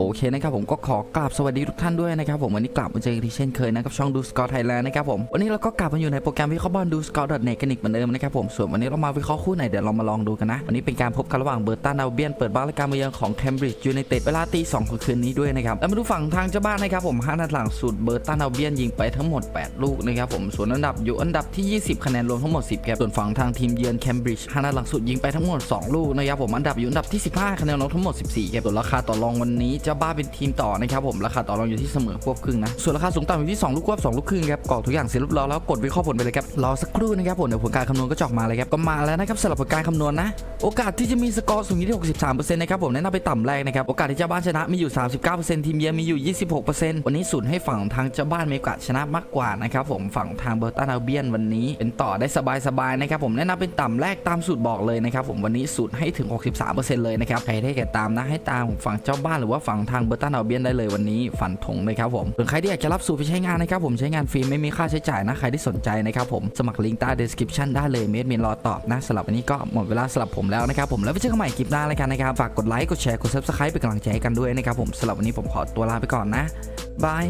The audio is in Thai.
โอเคนะครับผมก็ขอกราบสวัสดีทุกท่านด้วยนะครับผมวันนี้กลับมาเจอกันที่เช่นเคยนะครับช่องดูสกอร์ไทยแลนด์นะครับผมวันนี้เราก็กลับมาอยู่ในโปรแกรมวิเคราะห์บอลดูสกอร์ดอทเน็ตกันอีกเหมือนเดิมนะครับผมส่วนวันนี้เรามาวิเคราะห์คู่ไหนเดี๋ยวเรามาลองดูกันนะวันนี้เป็นการพบกันระหว่างเบอร์ตันอัลเบียนเปิดบ้านและการมาเยือนของแคมบริดจ์ยูไนเต็ดเวลาตีสองของคืนนี้ด้วยนะครับแล้วมาดูฝั่งทางเจ้าบ้านนะครับผมห้านัดหลังสุดเบอร์ตันอัลเบียนยิงไปทั้งหมด 8 ลูกนะครับผมส่วนอันดับอยู่อันดับที่ 20 คะแนนรวมทั้งหมด 10ครับส่วนฝั่งทางทีมเยือนแคมบริดจ์ห้านัดหลังสุดยิงไปทั้งหมด 2 ลูกนะครับผมอันดับอยู่อันดับที่ 15 คะแนนรวมทั้งหมด 14ครับส่วนราคาต่อรองวันนี้เจ้าบ้านเป็นทีมต่อนะครับผมราคาต่อรองอยู่ที่เสมอควบครึ่งนะส่วนราคาสูงต่ำอยู่ที่2ลูกควบ2ลูกครึ่งครับกรอกทุกอย่างเสร็จเรียบร้อยแล้วกดวิเคราะห์ผลไปเลยครับรอสักครู่นะครับผมเดี๋ยวผลการคำนวณก็จอกมาเลยครับก็มาแล้วนะครับสำหรับผลการคำนวณนะโอกาสที่จะมีสกอร์สูงอยู่ที่63%นะครับผมแนะนำไปต่ำแรกนะครับโอกาสที่เจ้าบ้านชนะมีอยู่ 39%ทีมเยือนมีอยู่ 26%วันนี้สูนให้ฝั่งทางเจ้าบ้านมีโอกาสชนะมากกว่านะครับผมฝั่งทางเบอร์ตันอัลเบียนวันนี้เป็นต่อได้สบายๆนะครับผมแนะนำเป็นต่ำแรกตามสูตรบอกเลยนะครับผมวันนี้สูตรให้ถึง 63%เลยนะครับใครได้แก่ตามนะให้ตามฝั่งเจ้าบ้านหรือว่าฝั่งทางเบอร์ตันอัลเบียนได้เลยวันนี้ฝันถงเลยครับผมส่วนใครที่อยากจะรับสูตรไปใช้งานนะครับผมใช้งานฟรีไม่มีค่าใช้จ่ายนะใครที่สนใจนะครับผมสมัครลิงก์ใต้ description ได้เลยเมดมินรอตอบนะสำหรับวันนี้ก็หมดเวลาสำหรับผมแล้วนะครับผมแล้วไปเจอกันใหม่คลิปหน้าแล้วกันนะครับฝากกดไลค์กดแชร์กด subscribe เป็นกำลังใจให้กันด้วยนะครับผมสำหรับวันนี้ผมขอตัวลาไปก่อนนะบาย